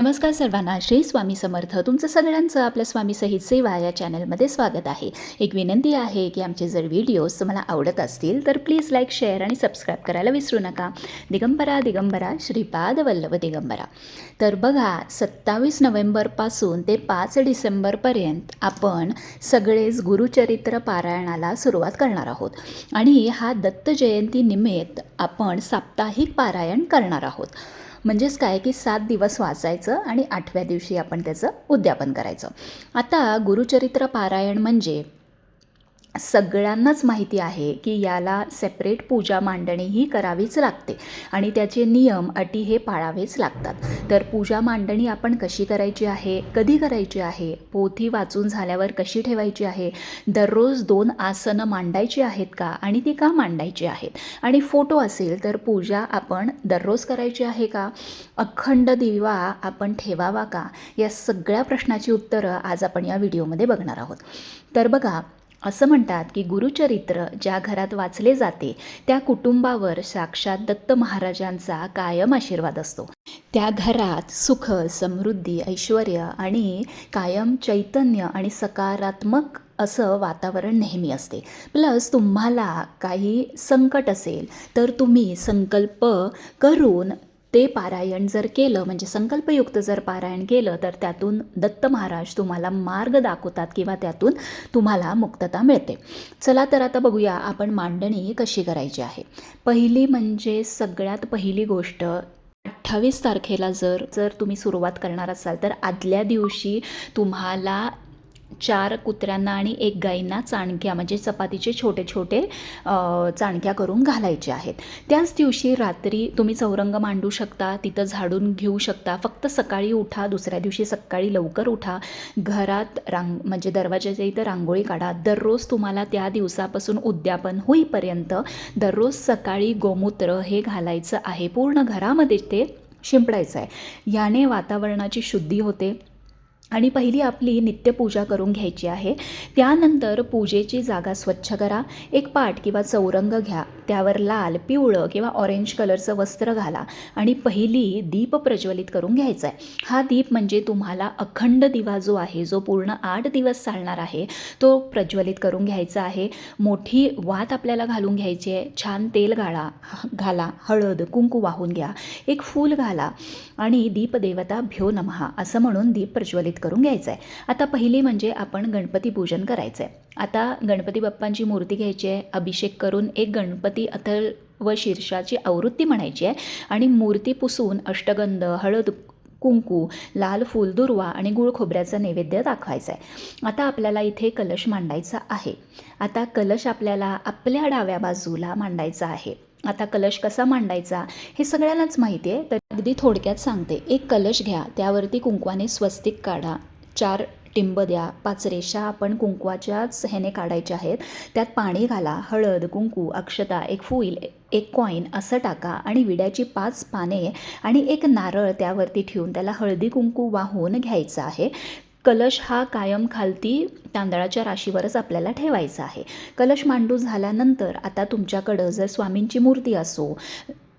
नमस्कार सर्वांना. श्री स्वामी समर्थ. तुमचं सगळ्यांचं आपल्या स्वामी सहित सेवा या चॅनलमध्ये स्वागत आहे. एक विनंती आहे की आमचे जर व्हिडिओज तुम्हाला आवडत असतील तर प्लीज लाईक शेअर आणि सबस्क्राईब करायला विसरू नका. दिगंबरा दिगंबरा श्रीपाद वल्लभ दिगंबरा. तर बघा सत्तावीस नोव्हेंबरपासून ते पाच डिसेंबरपर्यंत आपण सगळेच गुरुचरित्र पारायणाला सुरुवात करणार आहोत. आणि हा दत्त जयंती निमित्त आपण साप्ताहिक पारायण करणार आहोत. म्हणजेच काय की सात दिवस वाचायचं आणि आठव्या दिवशी आपण त्याचं उद्यापन करायचं. आता गुरुचरित्र पारायण म्हणजे सगळ्यांनाच माहिती आहे की याला सेपरेट पूजा मांडणी ही करावीच लागते आणि त्याचे नियम अटी हे पाळावेच लागतात. तर पूजा मांडणी आपण कशी करायची आहे? कधी करायची आहे? पोथी वाचून झाल्यावर कशी ठेवायची आहे? दररोज दोन आसनं मांडायची आहेत का? आणि ती का मांडायची आहेत? आणि फोटो असेल तर पूजा आपण दररोज करायची आहे का? अखंड दिवा आपण ठेवावा का? या सगळ्या प्रश्नाची उत्तरं आज आपण या व्हिडिओमध्ये बघणार आहोत. तर बघा असं म्हणतात की गुरुचरित्र ज्या घरात वाचले जाते त्या कुटुंबावर साक्षात दत्त महाराजांचा कायम आशीर्वाद असतो. त्या घरात सुख समृद्धी ऐश्वर आणि कायम चैतन्य आणि सकारात्मक असं वातावरण नेहमी असते. प्लस तुम्हाला काही संकट असेल तर तुम्ही संकल्प करून ते पारायण जर केलं म्हणजे संकल्पयुक्त जर पारायण केलं तर त्यातून दत्त महाराज तुम्हाला मार्ग दाखवतात किंवा त्यातून तुम्हाला मुक्तता मिळते. चला तर आता बघूया आपण मांडणी कशी करायची आहे. पहिली म्हणजे सगळ्यात पहिली गोष्ट अठ्ठावीस तारखेला जर जर तुम्ही सुरुवात करणार असाल तर आदल्या दिवशी तुम्हाला चार कुत्र्यांना आणि एक गाईंना चाणक्या म्हणजे चपातीचे छोटे छोटे चाणक्या करून घालायचे आहेत. त्याच दिवशी रात्री तुम्ही चौरंग मांडू शकता तिथं झाडून घेऊ शकता. फक्त सकाळी उठा दुसऱ्या दिवशी सकाळी लवकर उठा. घरात रांग म्हणजे दरवाजाच्या इथं रांगोळी काढा. दररोज तुम्हाला त्या दिवसापासून उद्यापन होईपर्यंत दररोज सकाळी गोमूत्र हे घालायचं आहे. पूर्ण घरामध्ये ते शिंपडायचं आहे. याने वातावरणाची शुद्धी होते. आणि पहिली आपली नित्यपूजा करून घ्यायची आहे. त्यानंतर पूजेची जागा स्वच्छ करा. एक पाट किंवा चौरंग घ्या. त्यावर लाल पिवळं किंवा ऑरेंज कलरचं वस्त्र घाला आणि पहिली दीप प्रज्वलित करून घ्यायचा आहे हा दीप म्हणजे तुम्हाला अखंड दिवा जो आहे जो पूर्ण आठ दिवस चालणार आहे तो प्रज्वलित करून घ्यायचा आहे. मोठी वात आपल्याला घालून घ्यायची आहे. छान तेल घाला घाला हळद कुंकू वाहून घ्या. एक फूल घाला आणि दीपदेवता भ्यो नमहा असं म्हणून दीप प्रज्वलित करून घ्यायचं आहे आता पहिली म्हणजे आपण गणपती पूजन करायचं आहे आता गणपती बाप्पांची मूर्ती घ्यायची आहे अभिषेक करून एक गणपती अथल व शीर्षाची आवृत्ती म्हणायची आहे आणि मूर्ती पुसून अष्टगंध हळद कुंकू लाल फूल दुर्वा आणि गुळ खोबऱ्याचं नैवेद्य दाखवायचं आहे आता आपल्याला इथे कलश मांडायचा आहे. आता कलश आपल्याला आपल्या डाव्या बाजूला मांडायचा आहे. आता कलश कसा मांडायचा हे सगळ्यांनाच माहिती आहे तर अगदी थोडक्यात सांगते. एक कलश घ्या त्यावरती कुंकवाने स्वस्तिक काढा. चार टिंब द्या. पाच रेषा आपण कुंकवाच्याच ह्याने काढायच्या आहेत. त्यात पाणी घाला हळद कुंकू अक्षता एक फूल एक कॉईन असं टाका आणि विड्याची पाच पाने आणि एक नारळ त्यावरती ठेवून त्याला हळदी कुंकू वाहून घ्यायचं आहे. कलश हा कायम खालती तांदळाच्या राशीवरच आपल्याला ठेवायचा आहे. कलश मांडू झाल्यानंतर आता तुमच्याकडं जर स्वामींची मूर्ती असो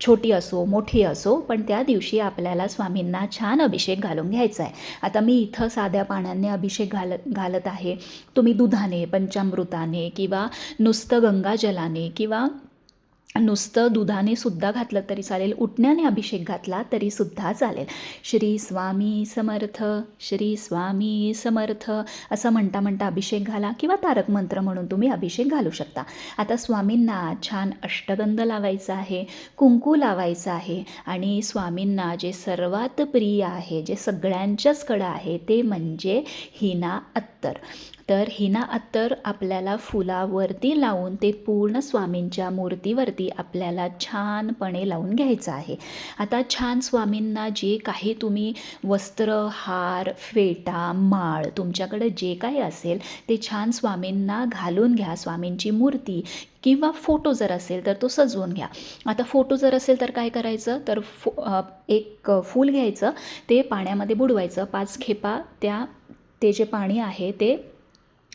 छोटी असो मोठी असो पण त्या दिवशी आपल्याला स्वामींना छान अभिषेक घालून घ्यायचा आहे. आता मी इथं साध्या पाण्याने अभिषेक घालत घालत आहे. तुम्ही दुधाने पंचामृताने किंवा नुसतं गंगाजलाने किंवा नुसतं दुधाने सुद्धा घातलं तरी चालेल उठण्याने अभिषेक घातला तरी सुद्धा चालेल. श्री स्वामी समर्थ श्री स्वामी समर्थ असं म्हणता म्हणता अभिषेक घाला किंवा तारक मंत्र म्हणून तुम्ही अभिषेक घालू शकता. आता स्वामींना छान अष्टगंध लावायचा आहे कुंकू लावायचं आहे आणि स्वामींना जे सर्वात प्रिय आहे जे सगळ्यांच्याचकडं आहे ते म्हणजे हिना अत्तर. तर हिना अत्तर आपल्याला फुलावरती लावून ते पूर्ण स्वामींच्या मूर्तीवरती आपल्याला छानपणे लावून घ्यायचं आहे. आता छान स्वामींना जे काही तुम्ही वस्त्र हार फेटा माळ तुमच्याकडे जे काही असेल ते छान स्वामींना घालून घ्या. स्वामींची मूर्ती किंवा फोटो जर असेल तर तो सजवून घ्या. आता फोटो जर असेल तर काय करायचं? तर फो एक फूल घ्यायचं ते पाण्यामध्ये बुडवायचं. पाच खेपा त्या ते जे पाणी आहे ते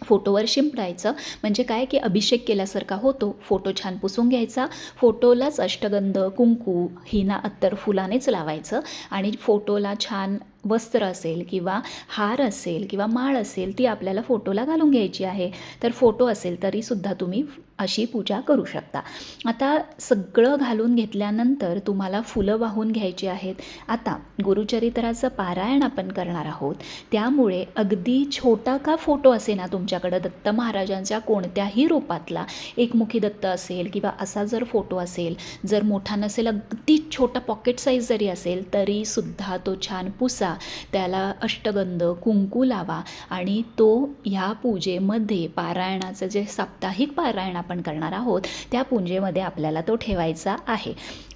फोटोवर शिंपडायचं. म्हणजे काय की अभिषेक केल्यासारखा होतो. फोटो छान पुसून घ्यायचा. फोटोलाच अष्टगंध कुंकू हिना अत्तर फुलानेच लावायचं. आणि फोटोला छान वस्त्र असेल किंवा हार असेल किंवा माळ असेल ती आपल्याला फोटोला घालून घ्यायची आहे. तर फोटो असेल तरीसुद्धा तुम्ही अशी पूजा करू शकता. आता सगळं घालून घेतल्यानंतर तुम्हाला फुलं वाहून घ्यायची आहेत. आता गुरुचरित्राचं पारायण आपण करणार आहोत. त्यामुळे अगदी छोटा का फोटो असे ना तुमच्याकडं? दत्त महाराजांच्या कोणत्याही रूपातला एकमुखी दत्त असेल किंवा असा जर फोटो असेल जर मोठा नसेल अगदी छोटा पॉकेट साईज जरी असेल तरीसुद्धा तो छान पुसा त्याला अष्टगंध कुंकू लावा आणि तो ह्या पूजेमध्ये पारायणाचं जे साप्ताहिक पारायण आपण करणार आहोत त्या पूजेमध्ये आपल्याला तो ठेवायचा आहे.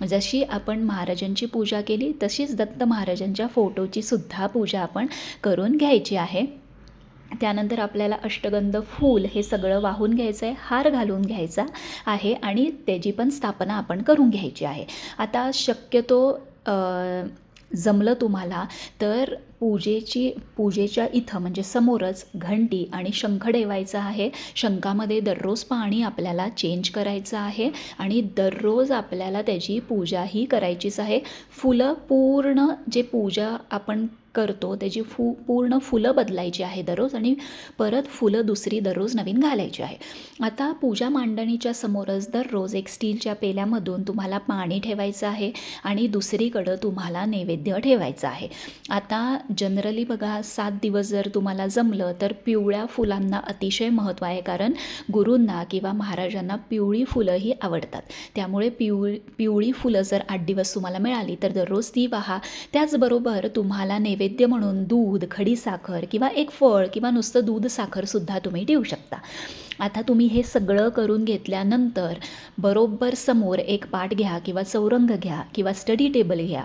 जशी आपण महाराजांची पूजा केली तशीच दत्त महाराजांच्या फोटोची सुद्धा पूजा आपण करून घ्यायची आहे. त्यानंतर आपल्याला अष्टगंध फूल हे सगळं वाहून घ्यायचं आहे हार घालून घ्यायचा आहे आणि त्याची पण स्थापना आपण करून घ्यायची आहे. आता शक्यतो जमलं तुम्हाला तर पूजेची पूजेच्या इथं म्हणजे समोरच घंटी आणि शंख ठेवायचा आहे. शंखामध्ये दररोज पाणी आपल्याला चेंज करायचं आहे आणि दररोज आपल्याला त्याची पूजाही करायचीच आहे. फुलं पूर्ण जे पूजा आपण करतो त्याची फू पूर्ण फुलं बदलायची आहे दररोज आणि परत फुलं दुसरी दररोज नवीन घालायची आहे. आता पूजा मांडणीच्या समोरच दररोज एक स्टीलच्या पेल्यामधून तुम्हाला पाणी ठेवायचं आहे आणि दुसरीकडं तुम्हाला नैवेद्य ठेवायचं आहे. आता जनरली बघा सात दिवस जर तुम्हाला जमलं तर पिवळ्या फुलांना अतिशय महत्त्व आहे कारण गुरूंना किंवा महाराजांना पिवळी फुलं ही आवडतात. त्यामुळे पिवळी पिवळी फुलं जर आठ दिवस तुम्हाला मिळाली तर दररोज ती वाहा त्याचबरोबर तुम्हाला नैवेद्य म्हणून दूध खडीसाखर किंवा एक फळ किंवा नुसतं दूध साखरसुद्धा तुम्ही देऊ शकता. आता तुम्ही हे सगळं करून घेतल्यानंतर बरोबर समोर एक पाट घ्या किंवा चौरंग घ्या किंवा स्टडी टेबल घ्या.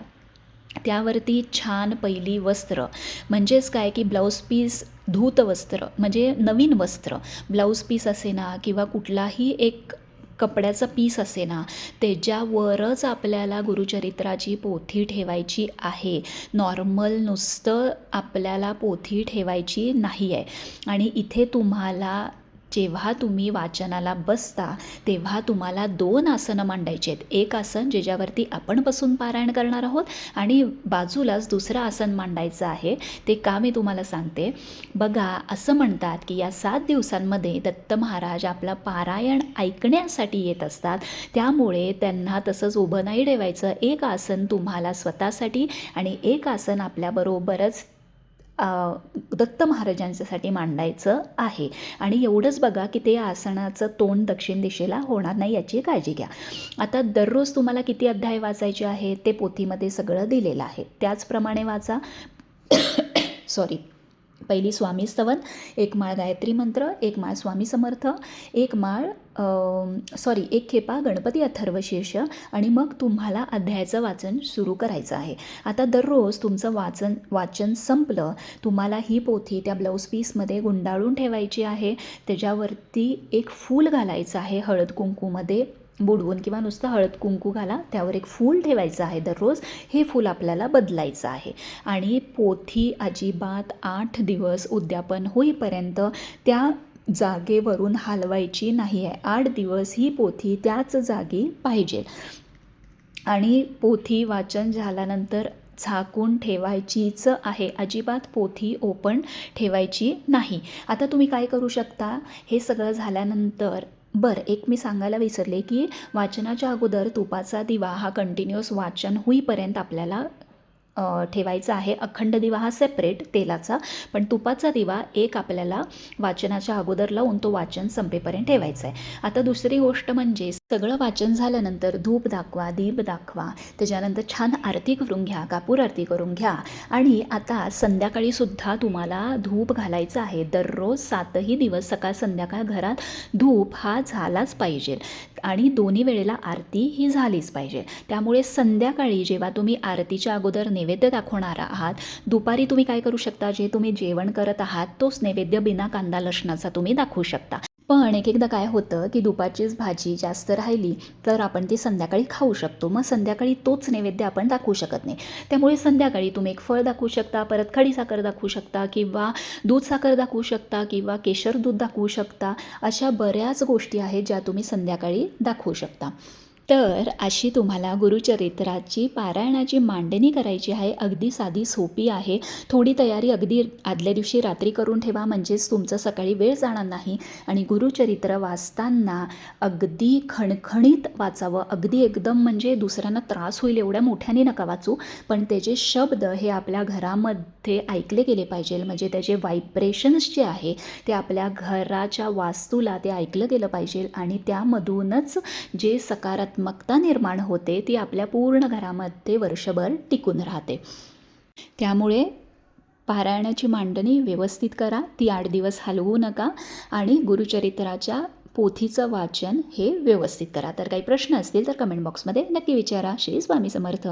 त्यावरती छान पहिली वस्त्र म्हणजेच काय की ब्लाऊज पीस धूत वस्त्र म्हणजे नवीन वस्त्र. ब्लाऊज पीस असे ना किंवा कुठलाही एक कपड्याचं पीस असे ना त्याच्यावरच आपल्याला गुरुचरित्राची पोथी ठेवायची आहे. नॉर्मल नुसतं आपल्याला पोथी ठेवायची नाही आहे आणि इथे तुम्हाला जेव्हा तुम्ही वाचनाला बसता तेव्हा तुम्हाला दोन आसनं मांडायची आहेत. एक आसन ज्याच्यावरती आपण बसून पारायण करणार आहोत आणि बाजूलाच दुसरं आसन मांडायचं आहे. ते का मी तुम्हाला सांगते? बघा असं म्हणतात की या सात दिवसांमध्ये दत्त महाराज आपला पारायण ऐकण्यासाठी येत असतात. त्यामुळे त्यांना तसंच उभं नाही ठेवायचं. एक आसन तुम्हाला स्वतःसाठी आणि एक आसन आपल्याबरोबरच दत्त महाराजांच्यासाठी मांडायचं आहे. आणि एवढंच बघा की ते आसनाचं तोंड दक्षिण दिशेला होणार नाही याची काळजी घ्या. आता दररोज तुम्हाला किती अध्याय वाचायचे आहेत? ते पोथीमध्ये सगळं दिलेलं आहे. त्याचप्रमाणे वाचा. सॉरी पहिली स्वामी स्तवन एक माळ गायत्री मंत्र एक माळ स्वामी समर्थ एक माळ सॉरी एक खेपा गणपती अथर्वशीर्ष आणि मग तुम्हाला अध्यायाचं वाचन सुरू करायचं आहे. आता दररोज तुमचं वाचन वाचन संपलं तुम्हाला ही पोथी त्या ब्लाऊज पीसमध्ये गुंडाळून ठेवायची आहे. त्याच्यावरती एक फूल घालायचं आहे हळद कुंकूमध्ये. बुडवून किंवा नुसतं हळद कुंकू घाला त्यावर एक फूल ठेवायचं आहे दररोज. हे फूल आपल्याला बदलायचं आहे. आणि पोथी अजिबात आठ दिवस उद्यापन होईपर्यंत त्या जागेवरून हलवायची नाही आहे. आठ दिवस ही पोथी त्याच जागी पाहिजे. आणि पोथी वाचन झाल्यानंतर झाकून ठेवायचीच आहे. अजिबात पोथी ओपन ठेवायची नाही. आता तुम्ही काय करू शकता? हे सगळं झाल्यानंतर बरं एक मी सांगायला विसरले की वाचनाच्या अगोदर तुपाचा दिवा हा कंटिन्युअस वाचन होईपर्यंत आपल्याला ठेवायचा आहे. अखंड दिवा हा सेपरेट तेलाचा. पण तुपाचा दिवा एक आपल्याला वाचनाच्या अगोदर लावून तो वाचन संपेपर्यंत ठेवायचा आहे. आता दुसरी गोष्ट म्हणजे सगळं वाचन झाल्यानंतर धूप दाखवा दीप दाखवा. त्याच्यानंतर छान आरती करून घ्या कापूर आरती करून घ्या. आणि आता संध्याकाळी सुद्धा तुम्हाला धूप घालायचं आहे. दररोज सातही दिवस सकाळ संध्याकाळ घरात धूप हा झालाच पाहिजे. आणि दोन्ही वेळेला आरती ही झालीच पाहिजे. त्यामुळे संध्याकाळी जेव्हा तुम्ही आरतीच्या अगोदर नैवेद्य नैवेद्य दाखवणार आहात. दुपारी तुम्ही काय करू शकता? जे तुम्ही जेवण करत आहात तोच नैवेद्य बिना कांदा लसणाचा तुम्ही दाखवू शकता. पण एक एकदा काय होतं की दुपारचीच भाजी जास्त राहिली तर आपण ती संध्याकाळी खाऊ शकतो. मग संध्याकाळी तोच नैवेद्य आपण दाखवू शकत नाही. त्यामुळे संध्याकाळी तुम्ही एक फळ दाखवू शकता परत खडी साखर दाखवू शकता किंवा दूध साखर दाखवू शकता किंवा केशर दूध दाखवू शकता. अशा बऱ्याच गोष्टी आहेत ज्या तुम्ही संध्याकाळी दाखवू शकता. तर अशी तुम्हाला गुरुचरित्राची पारायणाची मांडणी करायची आहे. अगदी साधी सोपी आहे. थोडी तयारी अगदी आदल्या दिवशी रात्री करून ठेवा. म्हणजेच तुमचं सकाळी वेळ जाणार नाही. आणि गुरुचरित्र वाचताना अगदी खणखणीत वाचावं. अगदी एकदम म्हणजे दुसऱ्यांना त्रास होईल एवढ्या मोठ्याने नका वाचू. पण त्याचे शब्द हे आपल्या घरामध्ये ऐकले गेले पाहिजे. म्हणजे त्याचे व्हायब्रेशन्स जे आहे ते आपल्या घराच्या वास्तूला ते ऐकलं गेलं पाहिजे. आणि त्यामधूनच जे सकारात्मकता निर्माण होते ती आपल्या पूर्ण घरामध्ये वर्षभर टिकून राहते. त्यामुळे पारायणाची मांडणी व्यवस्थित करा ती आठ दिवस हलवू नका आणि गुरुचरित्राच्या पोथीचं वाचन हे व्यवस्थित करा. तर काही प्रश्न असतील तर कमेंट बॉक्समध्ये नक्की विचारा. श्री स्वामी समर्थ.